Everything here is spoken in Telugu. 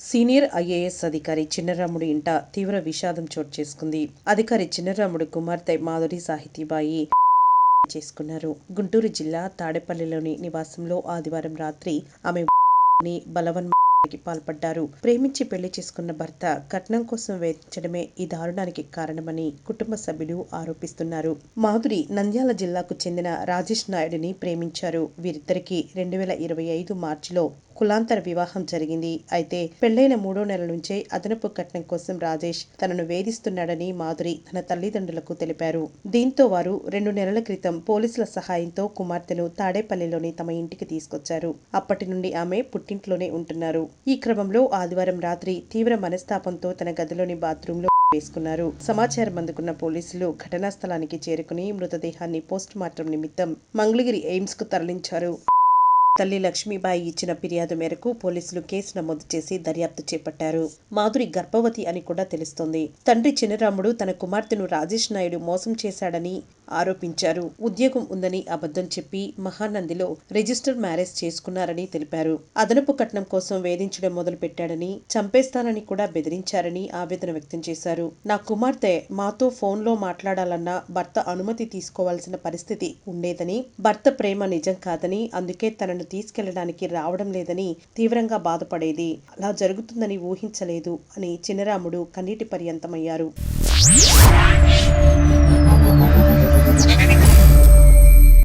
సీనియర్ ఐఏఎస్ అధికారి చిన్నరాముడు ఇంట తీవ్ర విషాదం చోటు చేసుకుంది. అధికారి చిన్నరాముడు కుమార్తె మాధురి సాహితీబాయి చేసుకున్నారు. గుంటూరు జిల్లా తాడేపల్లిలోని నివాసంలో ఆదివారం రాత్రి ఆమె బలవన్ పాల్పడ్డారు. ప్రేమించి పెళ్ళి చేసుకున్న భర్త కట్నం కోసం వేధించడమే ఈ దారుణానికి కారణమని కుటుంబ సభ్యులు ఆరోపిస్తున్నారు. మాధురి నంద్యాల జిల్లాకు చెందిన రాజేష్ నాయుడిని ప్రేమించారు. వీరిద్దరికి రెండు వేల ఇరవై ఐదు మార్చిలో కులాంతర వివాహం జరిగింది. అయితే పెళ్ళైన మూడో నెల నుంచే అదనపు కట్నం కోసం రాజేష్ తనను వేధిస్తున్నాడని మాధురి తన తల్లిదండ్రులకు తెలిపారు. దీంతో వారు రెండు నెలల క్రితం పోలీసుల సహాయంతో కుమార్తెను తాడేపల్లిలోని తమ ఇంటికి తీసుకొచ్చారు. అప్పటి నుండి ఆమె పుట్టింట్లోనే ఉంటున్నారు. ఈ క్రమంలో ఆదివారం రాత్రి తీవ్ర మనస్తాపంతో తన గదిలోని బాత్రూంలో వేసుకున్నారు. సమాచారం అందుకున్న పోలీసులు ఘటనా స్థలానికి చేరుకుని మృతదేహాన్ని పోస్టుమార్టం నిమిత్తం మంగళగిరి ఎయిమ్స్కు తరలించారు. తల్లి లక్ష్మీబాయి ఇచ్చిన ఫిర్యాదు మేరకు పోలీసులు కేసు నమోదు చేసి దర్యాప్తు చేపట్టారు. మాధురి గర్భవతి అని కూడా తెలుస్తోంది. తండ్రి చినరాముడు తన కుమార్తెను రాజేష్ నాయుడు మోసం చేశాడని ఆరోపించారు. ఉద్యోగం ఉందని అబద్ధం చెప్పి మహానందిలో రిజిస్టర్ మ్యారేజ్ చేసుకున్నారని తెలిపారు. అదనపు కట్నం కోసం వేధించడం మొదలు పెట్టాడని చంపేస్తానని కూడా బెదిరించారని ఆవేదన వ్యక్తం చేశారు. నా కుమార్తె మాతో ఫోన్లో మాట్లాడాలన్నా భర్త అనుమతి తీసుకోవాల్సిన పరిస్థితి ఉండేదని భర్త ప్రేమ నిజం కాదని అందుకే తనను తీసుకెళ్ళడానికి రావడం లేదని తీవ్రంగా బాధపడేది. అలా జరుగుతుందని ఊహించలేదు అని చిన్నరాముడు కన్నీటి పర్యంతమయ్యారు.